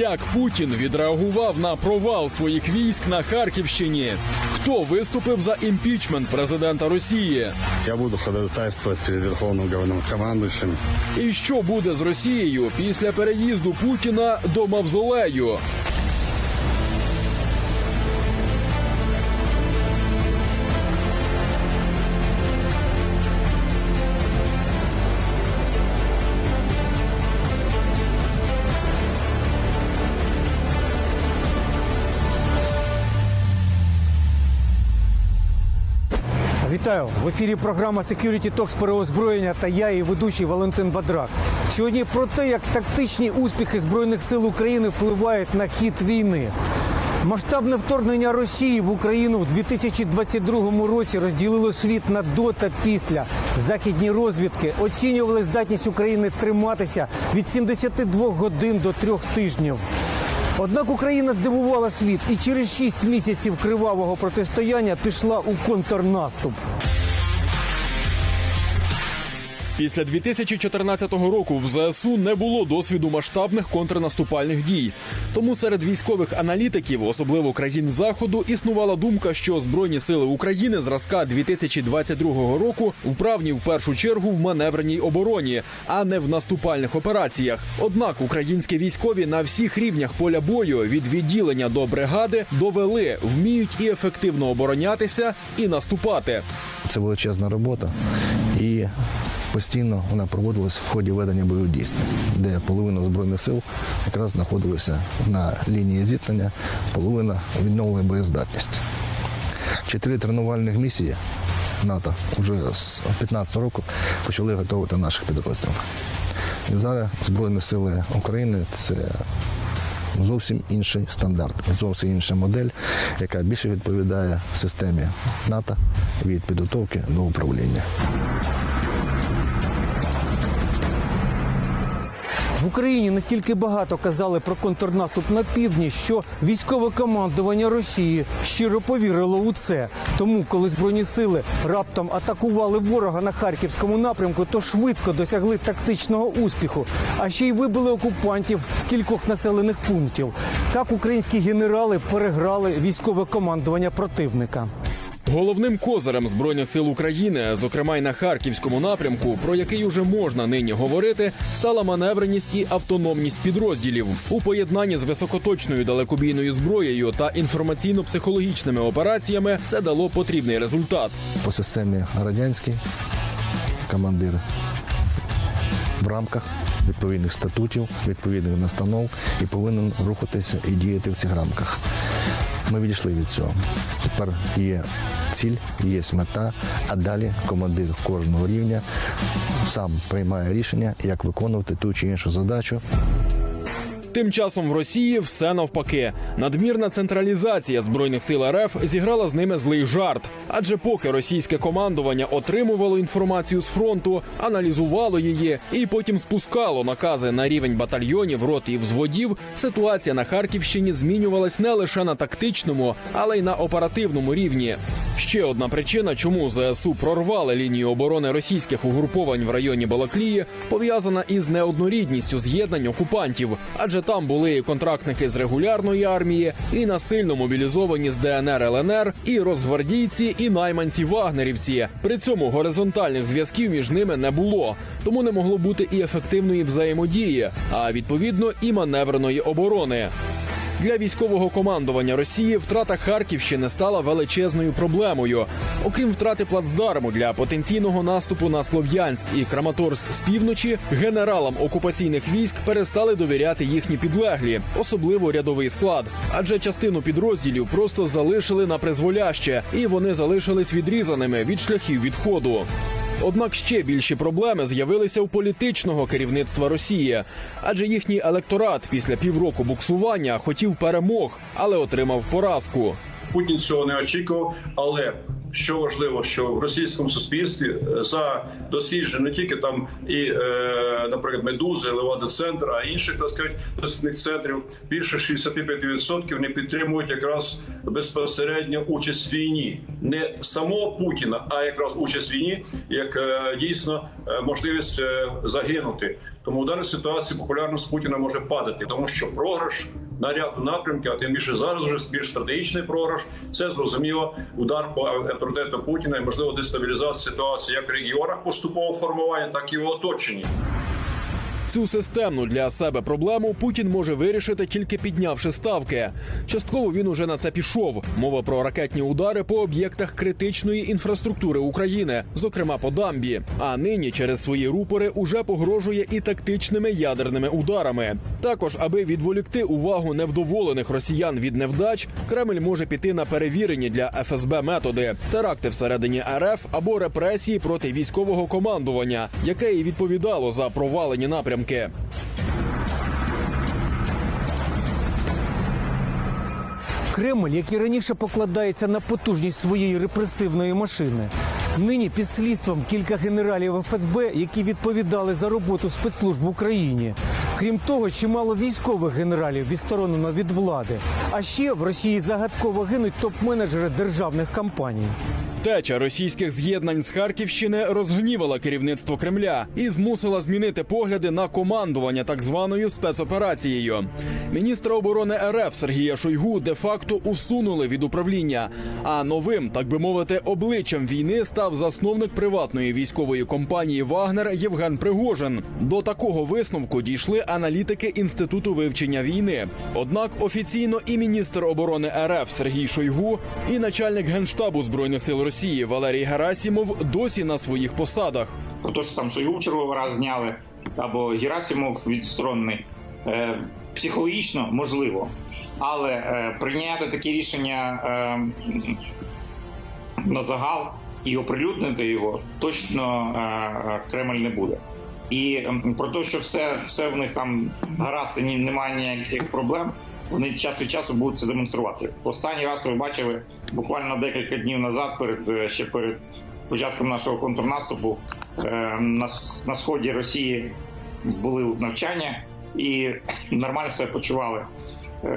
Як Путін відреагував на провал своїх військ на Харківщині? Хто виступив за імпічмент президента Росії? Я буду ходатайствувати перед Верховним головнокомандуючим. І що буде з Росією після переїзду Путіна до мавзолею? Вітаю в ефірі. Програма Security Talks переозброєння та я, її ведучий Валентин Бадрак. Сьогодні про те, як тактичні успіхи збройних сил України впливають на хід війни. Масштабне вторгнення Росії в Україну в 2022 році розділило світ на до та після. Західні розвідки оцінювали здатність України триматися від 72 годин до трьох тижнів. Однак Україна здивувала світ і через шість місяців кривавого протистояння пішла у контрнаступ. Після 2014 року в ЗСУ не було досвіду масштабних контрнаступальних дій. Тому серед військових аналітиків, особливо країн заходу, існувала думка, що збройні сили України зразка 2022 року вправні в першу чергу в маневреній обороні, а не в наступальних операціях. Однак українські військові на всіх рівнях поля бою від відділення до бригади довели, вміють і ефективно оборонятися, і наступати. Це величезна робота, і постійно вона проводилась в ході ведення бойових дій, де половина збройних сил якраз знаходилася на лінії зіткнення, половина відновлення боєздатності. Чотири тренувальних місії НАТО вже з 2015 року почали готувати наших підрозділів. І зараз Збройні сили України це зовсім інший стандарт, зовсім інша модель, яка більше відповідає системі НАТО від підготовки до управління. В Україні настільки багато казали про контрнаступ на півдні, що військове командування Росії щиро повірило у це. Тому, коли збройні сили раптом атакували ворога на харківському напрямку, то швидко досягли тактичного успіху, а ще й вибили окупантів з кількох населених пунктів. Так українські генерали переграли військове командування противника. Головним козирем збройних сил України, зокрема й на харківському напрямку, про який уже можна нині говорити, стала маневреність і автономність підрозділів у поєднанні з високоточною далекобійною зброєю та інформаційно-психологічними операціями. Це дало потрібний результат. По системі радянській командир в рамках відповідних статутів, відповідних настанов і повинен рухатися і діяти в цих рамках. Ми відійшли від цього. Тепер є ціль, є мета, а далі командир кожного рівня сам приймає рішення, як виконувати ту чи іншу задачу. Тим часом в Росії все навпаки. Надмірна централізація збройних сил РФ зіграла з ними злий жарт. Адже поки російське командування отримувало інформацію з фронту, аналізувало її і потім спускало накази на рівень батальйонів, рот і взводів, ситуація на Харківщині змінювалась не лише на тактичному, але й на оперативному рівні. Ще одна причина, чому ЗСУ прорвали лінію оборони російських угруповань в районі Балаклії, пов'язана із неоднорідністю з'єднань окупантів, адже там були і контрактники з регулярної армії, і насильно мобілізовані з ДНР ЛНР, і розгвардійці, і найманці вагнерівці. При цьому горизонтальних зв'язків між ними не було, тому не могло бути і ефективної взаємодії, а відповідно і маневреної оборони. Для військового командування Росії втрата Харківщини стала величезною проблемою. Окрім втрати плацдарму для потенційного наступу на Слов'янськ і Краматорськ з півночі, генералам окупаційних військ перестали довіряти їхні підлеглі, особливо рядовий склад. Адже частину підрозділів просто залишили на призволяще, і вони залишились відрізаними від шляхів відходу. Однак ще більші проблеми з'явилися у політичного керівництва Росії, адже їхній електорат після півроку буксування хотів перемог, але отримав поразку. Путін цього не очікував, але що важливо, що в російському суспільстві е, за дослідження не тільки там і, е, наприклад, медузи, Левада центр, а інших так сказати, дослідних центрів більше 65% не підтримують якраз безпосередньо участь в війні, не самого Путіна, а якраз участь в війні як е, дійсно можливість загинути. Тому в даній ситуації популярність Путіна може падати, тому що програш на ряду напрямків, а тим більше зараз вже більш стратегічний програш. Це зрозуміло удар по авторитету Путіна і можливо дестабілізація ситуації як в регіонах поступового формування, так і в оточенні. Цю системну для себе проблему Путін може вирішити тільки піднявши ставки. Частково він уже на це пішов. Мова про ракетні удари по об'єктах критичної інфраструктури України, зокрема по дамбі. А нині через свої рупори уже погрожує і тактичними ядерними ударами. Також, аби відволікти увагу невдоволених росіян від невдач, Кремль може піти на перевірені для ФСБ методи теракти всередині РФ або репресії проти військового командування, яке і відповідало за провалені напрямки. Кремль, який раніше покладається на потужність своєї репресивної машини, нині під слідством кілька генералів ФСБ, які відповідали за роботу спецслужб в Україні. Крім того, чимало військових генералів відсторонено від влади. А ще в Росії загадково гинуть топ-менеджери державних компаній. Теча російських з'єднань з Харківщини розгнівала керівництво Кремля і змусила змінити погляди на командування так званою спецоперацією. Міністра оборони РФ Сергія Шойгу де-факто усунули від управління. А новим, так би мовити, обличчям війни став засновник приватної військової компанії Вагнер Євген Пригожин. До такого висновку дійшли аналітики інституту вивчення війни. Однак офіційно і міністр оборони РФ Сергій Шойгу, і начальник генштабу збройних сил Росії Валерій Герасімов досі на своїх посадах. про те, що там Шойгу в черговий раз зняли, або Герасимов відсторонений. Е, психологічно можливо, але е, прийняти такі рішення е, на загал і оприлюднити його точно е, Кремль не буде. І про те, що все, все в них там гаразд, і немає ніяких проблем. Вони час від часу будуть це демонструвати. Останній раз ви бачили буквально декілька днів назад, перед е, ще перед початком нашого контрнаступу е, на, на сході Росії були навчання і нормально себе почували е,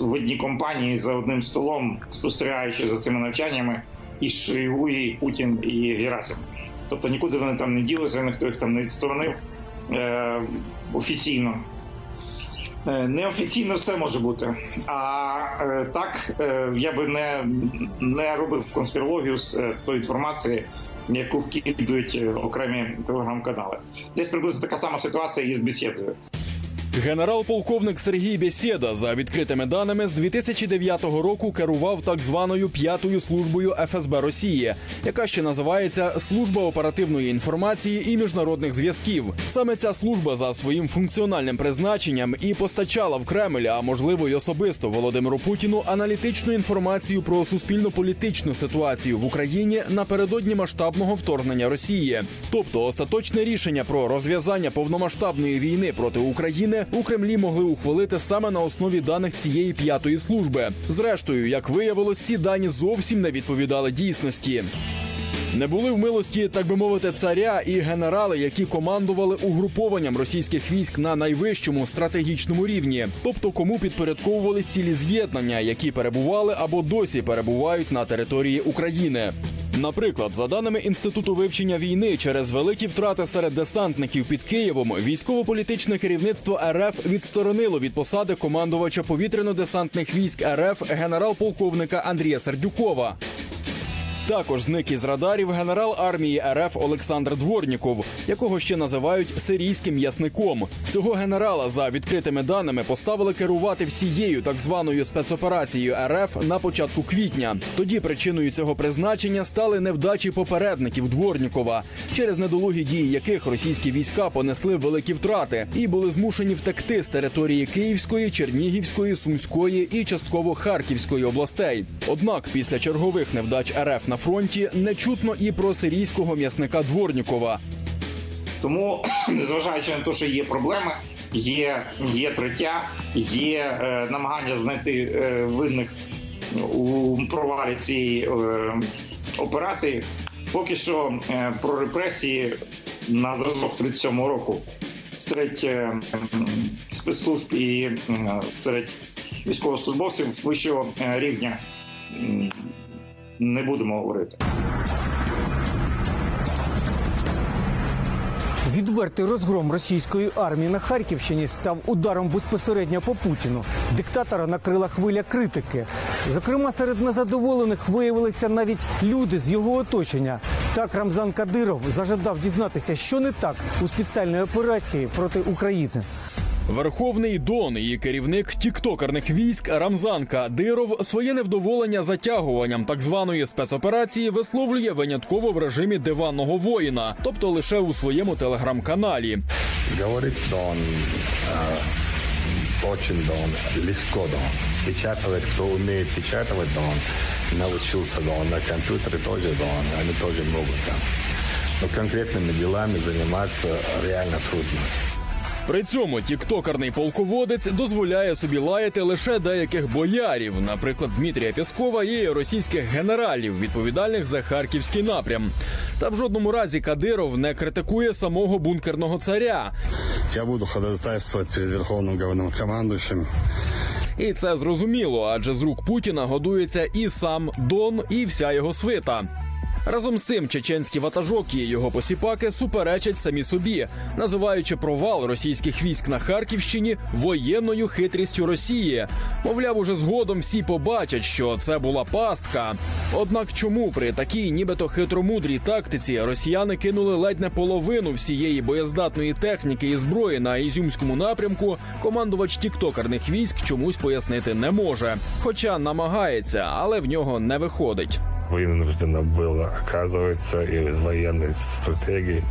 в- одній компанії за одним столом, спостерігаючи за цими навчаннями, і Шойгу, і Путін, і Герасим. Тобто нікуди вони там не ділися, ніхто їх там не відсторонив офіційно. Е, Неофіційно все може бути. А е, так е, я би не, не робив конспірологію з е, тої інформації, яку вкидують е, окремі телеграм-канали. Десь приблизно така сама ситуація і з бесідою. Генерал-полковник Сергій Бєсєда за відкритими даними з 2009 року керував так званою п'ятою службою ФСБ Росії, яка ще називається Служба оперативної інформації і міжнародних зв'язків. Саме ця служба за своїм функціональним призначенням і постачала в Кремль, а можливо й особисто Володимиру Путіну аналітичну інформацію про суспільно-політичну ситуацію в Україні напередодні масштабного вторгнення Росії. Тобто остаточне рішення про розв'язання повномасштабної війни проти України у Кремлі могли ухвалити саме на основі даних цієї п'ятої служби. Зрештою, як виявилось, ці дані зовсім не відповідали дійсності. Не були в милості, так би мовити, царя і генерали, які командували угрупованням російських військ на найвищому стратегічному рівні, тобто кому підпорядковувались цілі з'єднання, які перебували або досі перебувають на території України. Наприклад, за даними інституту вивчення війни, через великі втрати серед десантників під Києвом, військово-політичне керівництво РФ відсторонило від посади командувача повітряно-десантних військ РФ генерал-полковника Андрія Сердюкова. Також зник із радарів генерал армії РФ Олександр Дворніков, якого ще називають сирійським м'ясником. Цього генерала за відкритими даними поставили керувати всією так званою спецоперацією РФ на початку квітня. Тоді причиною цього призначення стали невдачі попередників Дворнікова, через недолугі дії яких російські війська понесли великі втрати і були змушені втекти з території Київської, Чернігівської, Сумської і частково Харківської областей. Однак після чергових невдач РФ на фронті не чутно і про сирійського м'ясника Дворнікова. Тому, незважаючи на те, що є проблеми, є, є третя, є е, намагання знайти е, винних у провалі цієї е, операції. Поки що е, про репресії на зразок 37 року серед е, спецслужб і м, серед військовослужбовців вищого е, рівня не будемо говорити. Відвертий розгром російської армії на Харківщині став ударом безпосередньо по Путіну. Диктатора накрила хвиля критики. Зокрема, серед незадоволених виявилися навіть люди з його оточення. Так Рамзан Кадиров зажадав дізнатися, що не так у спеціальній операції проти України. Верховний Дон і керівник тіктокерних військ Рамзан Кадиров своє невдоволення затягуванням так званої спецоперації висловлює винятково в режимі диванного воїна, тобто лише у своєму телеграм-каналі. Говорит Дон, э, очень Дон, легко Дон. Печатывает, кто умеет печатать Дон, научился Дон. На компьютере тоже Дон, они тоже могут там. Но конкретными делами заниматься реально трудно. При цьому тіктокерний полководець дозволяє собі лаяти лише деяких боярів, наприклад, Дмитрія Пєскова і російських генералів, відповідальних за харківський напрям. Та в жодному разі Кадиров не критикує самого бункерного царя. Я буду ходатайствовать перед Верховным Главнокомандующим І це зрозуміло, адже з рук Путіна годується і сам Дон, і вся його свита. Разом з цим чеченські ватажок і його посіпаки суперечать самі собі, називаючи провал російських військ на Харківщині воєнною хитрістю Росії. Мовляв, уже згодом всі побачать, що це була пастка. Однак, чому при такій, нібито хитромудрій тактиці росіяни кинули ледь не половину всієї боєздатної техніки і зброї на ізюмському напрямку, командувач тіктокерних військ чомусь пояснити не може, хоча намагається, але в нього не виходить Вынуждено было, оказывается, из военной стратегии,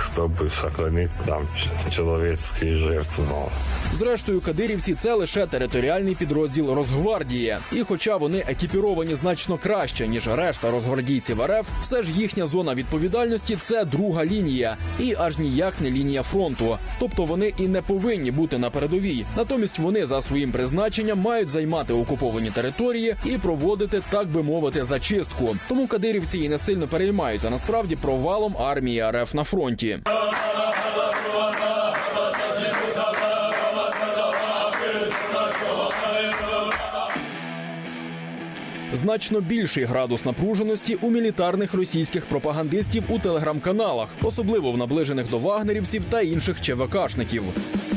чтобы сохранить там ч- человеческие жертвы. Но Зрештою, кадирівці це лише територіальний підрозділ Росгвардії. І хоча вони екіпіровані значно краще ніж решта розгвардійців РФ, все ж їхня зона відповідальності це друга лінія, і аж ніяк не лінія фронту. Тобто вони і не повинні бути на передовій. Натомість вони за своїм призначенням мають займати окуповані території і проводити, так би мовити, зачистку. Тому кадирівці і не сильно переймаються насправді провалом армії РФ на фронті. Значно більший градус напруженості у мілітарних російських пропагандистів у телеграм-каналах, особливо в наближених до вагнерівців та інших ЧВКшників.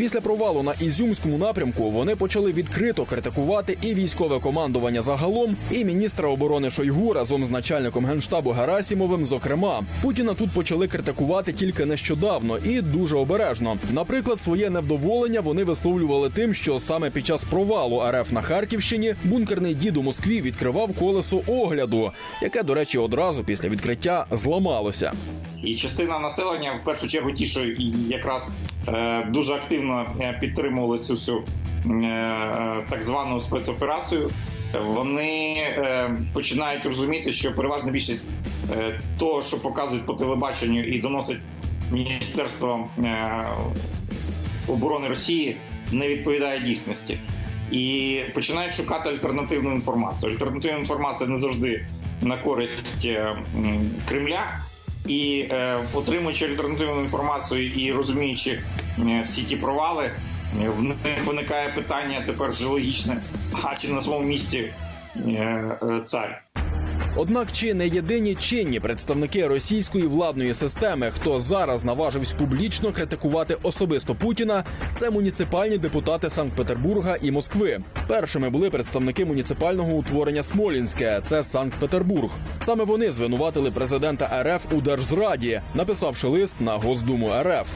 Після провалу на ізюмському напрямку вони почали відкрито критикувати і військове командування загалом, і міністра оборони Шойгу разом з начальником генштабу Герасімовим. Зокрема, Путіна тут почали критикувати тільки нещодавно і дуже обережно. Наприклад, своє невдоволення вони висловлювали тим, що саме під час провалу РФ на Харківщині бункерний дід у Москві відкривав колесо огляду, яке, до речі, одразу після відкриття зламалося. І частина населення, в першу чергу, ті, що якраз е, дуже активно е, підтримували цю всю е, е, так звану спецоперацію. Вони починають розуміти, що переважна більшість того, що показують по телебаченню і доносить Міністерство оборони Росії, не відповідає дійсності. І починають шукати альтернативну інформацію. Альтернативна інформація не завжди на користь Кремля. І е, отримуючи альтернативну інформацію і розуміючи е, всі ті провали, в них виникає питання тепер вже логічне: а чи на своєму місці е, цар? Однак чи не єдині чинні представники російської владної системи, хто зараз наважився публічно критикувати особисто Путіна, це муніципальні депутати Санкт-Петербурга і Москви. Першими були представники муніципального утворення Смолінське, це Санкт-Петербург. Саме вони звинуватили президента РФ у держзраді, написавши лист на Госдуму РФ.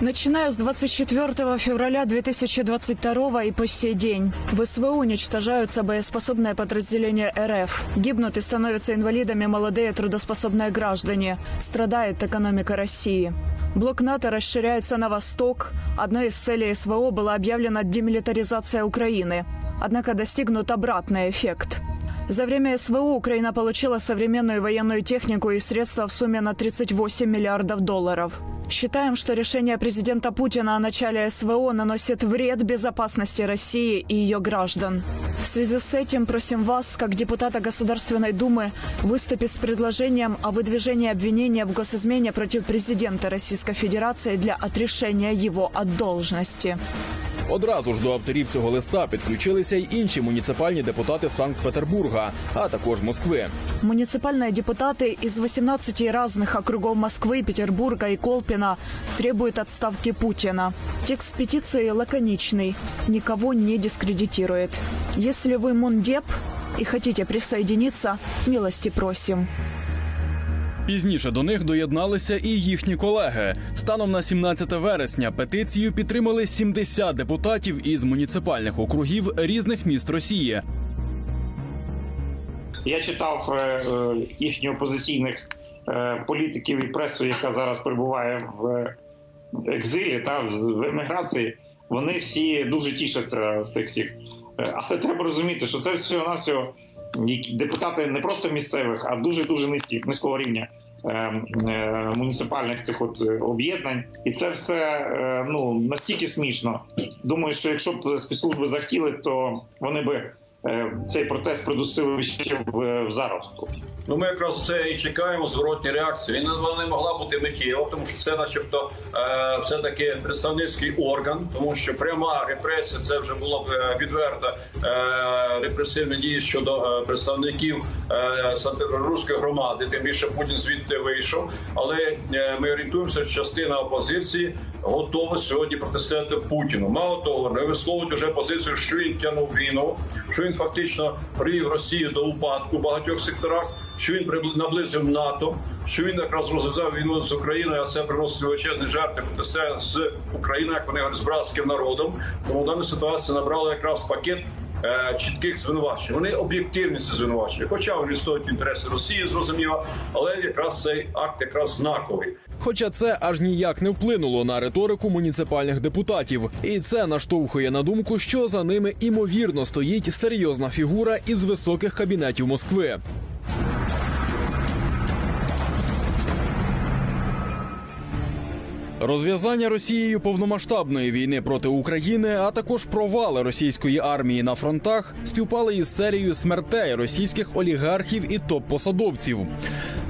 Начиная с 24 февраля 2022 и по сей день в СВО уничтожаются боеспособные подразделения РФ. Гибнут и становятся инвалидами молодые трудоспособные граждане. Страдает экономика России. Блок НАТО расширяется на восток. Одной из целей СВО была объявлена демилитаризация Украины. Однако достигнут обратный эффект. За время СВО Украина получила современную военную технику и средства в сумме на 38 миллиардов долларов. Считаем, что решение президента Путина о начале СВО наносит вред безопасности России и ее граждан. В связи с этим просим вас, как депутата Государственной Думы, выступить с предложением о выдвижении обвинения в госизмене против президента Российской Федерации для отрешения его от должности. Одразу ж до авторів цього листа підключилися й інші муніципальні депутати Санкт-Петербурга, а також Москви. Муниципальные депутаты из 18 разных округов Москвы, Петербурга и Колпина требуют отставки Путина. Текст петиции лаконичный, никого не дискредитирует. Если вы мундеп и хотите присоединиться, милости просим. Пізніше до них доєдналися і їхні колеги. Станом на 17 вересня петицію підтримали 70 депутатів із муніципальних округів різних міст Росії. Я читав е, е, їхніх опозиційних е, політиків і пресу, яка зараз перебуває в екзилі та в еміграції. Вони всі дуже тішаться з тих всіх. Але треба розуміти, що це всього на всього депутати не просто місцевих, а дуже дуже низьких низького рівня е, е, муніципальних цих от е, об'єднань, і це все е, ну настільки смішно. Думаю, що якщо б спецслужби захотіли, то вони би цей протест продусили ще в, в зародку. Ну, ми якраз це і чекаємо зворотні реакції. Він не могла бути миттєво, тому що це, начебто, е, все таки представницький орган, тому що пряма репресія це вже було б е, відверта е, репресивні дії щодо е, представників е, санкт-петербурзької громади. Тим більше Путін звідти вийшов. Але е, ми орієнтуємося, що частина опозиції готова сьогодні протистояти Путіну. Мало того, не висловлюють вже позицію, що він тягнув війну, що він фактично привів Росію до упадку в багатьох секторах що він наблизив НАТО, що він якраз розв'язав війну з Україною, а це приносить величезні жертви протистояння з Україною, як вони говорять, з братським народом. Тому дана ситуація набрала якраз пакет. е, Чітких звинувачень вони об'єктивні ці звинувачення, хоча вони стоять інтереси Росії, зрозуміло, але якраз цей акт якраз знаковий. Хоча це аж ніяк не вплинуло на риторику муніципальних депутатів, і це наштовхує на думку, що за ними імовірно стоїть серйозна фігура із високих кабінетів Москви. Розв'язання Росією повномасштабної війни проти України, а також провали російської армії на фронтах співпали із серією смертей російських олігархів і топ-посадовців.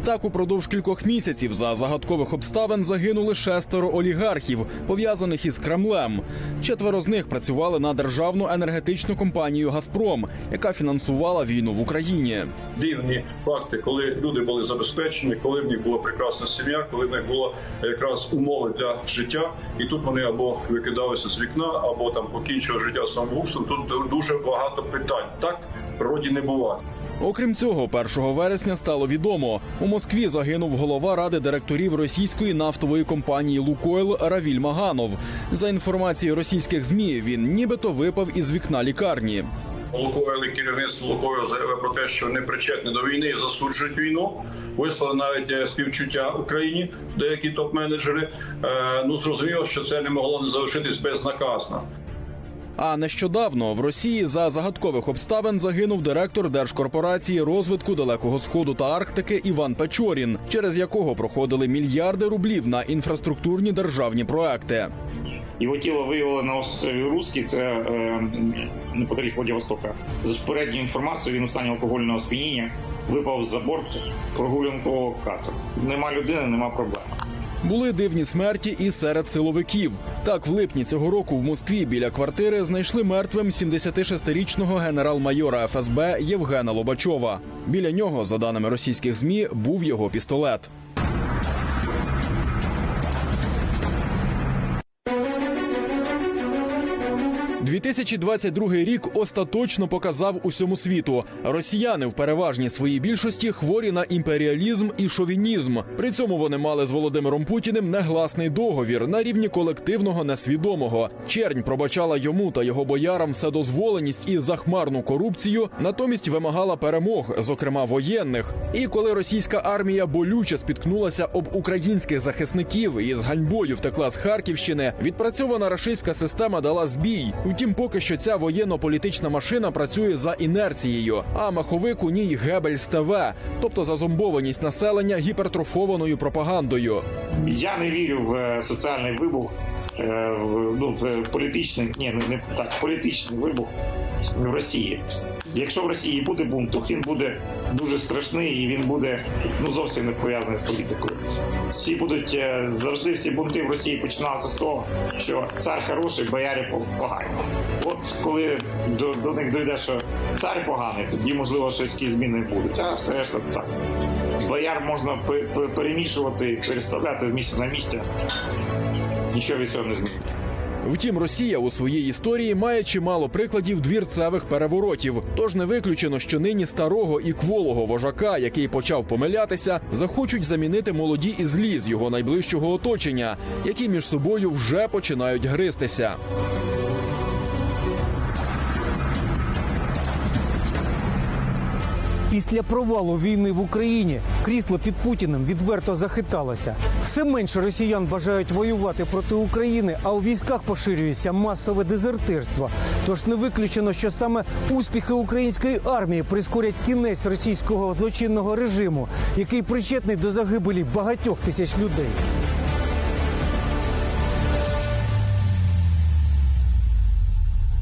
Так, упродовж кількох місяців за загадкових обставин загинули шестеро олігархів, пов'язаних із Кремлем. Четверо з них працювали на державну енергетичну компанію Газпром, яка фінансувала війну в Україні. Дивні факти, коли люди були забезпечені, коли в них була прекрасна сім'я, коли в них було якраз умови для життя, і тут вони або викидалися з вікна, або там покінчили життя самогубством. Тут дуже багато питань. Так в природі не буває. Окрім цього, 1 вересня стало відомо, у Москві загинув голова ради директорів російської нафтової компанії Лукойл Равіль Маганов. За інформацією російських змі, він нібито випав із вікна лікарні. Лукойл і керівництво Лукойл заявили про те, що вони причетні до війни засуджують війну. Вислали навіть е, співчуття Україні, деякі топ-менеджери. Е, ну зрозуміло, що це не могло не залишитись безнаказано. А нещодавно в Росії за загадкових обставин загинув директор Держкорпорації розвитку Далекого Сходу та Арктики Іван Печорін, через якого проходили мільярди рублів на інфраструктурні державні проекти. Його тіло виявили на острові Руський, це е, неподалік Владивостока. За попередньою інформацією, він у стані алкогольного сп'яніння випав за борт прогулянкового катеру. Нема людини, нема проблем. Були дивні смерті і серед силовиків. Так, в липні цього року в Москві біля квартири знайшли мертвим 76-річного генерал-майора ФСБ Євгена Лобачова. Біля нього, за даними російських змі, був його пістолет. – 2022 рік остаточно показав усьому світу. Росіяни в переважній своїй більшості хворі на імперіалізм і шовінізм. При цьому вони мали з Володимиром Путіним негласний договір на рівні колективного несвідомого. Чернь пробачала йому та його боярам вседозволеність і захмарну корупцію, натомість вимагала перемог, зокрема воєнних. І коли російська армія болюче спіткнулася об українських захисників і з ганьбою втекла з Харківщини, відпрацьована рашистська система дала збій. Втім, поки що ця воєнно-політична машина працює за інерцією, а маховик у ній Гебельс ТВ, тобто зазомбованість населення гіпертрофованою пропагандою. Я не вірю в е, соціальний вибух, е, в, ну, в політичний, ні, не так, політичний вибух в Росії. Якщо в Росії буде бунт, то він буде дуже страшний і він буде ну зовсім не пов'язаний з політикою. Всі будуть е, завжди всі бунти в Росії починалися з того, що цар хороший, боярі погані. От коли до, до них дойде, що цар поганий, тоді можливо щось якісь зміни будуть. А все решта так. Бояр можна пе- пе- перемішувати, переставляти з місця на місце. Нічого від цього не змінить. Втім, Росія у своїй історії має чимало прикладів двірцевих переворотів. Тож не виключено, що нині старого і кволого вожака, який почав помилятися, захочуть замінити молоді і злі з його найближчого оточення, які між собою вже починають гристися. Після провалу війни в Україні крісло під Путіним відверто захиталося. Все менше росіян бажають воювати проти України, а у військах поширюється масове дезертирство. Тож не виключено, що саме успіхи української армії прискорять кінець російського злочинного режиму, який причетний до загибелі багатьох тисяч людей.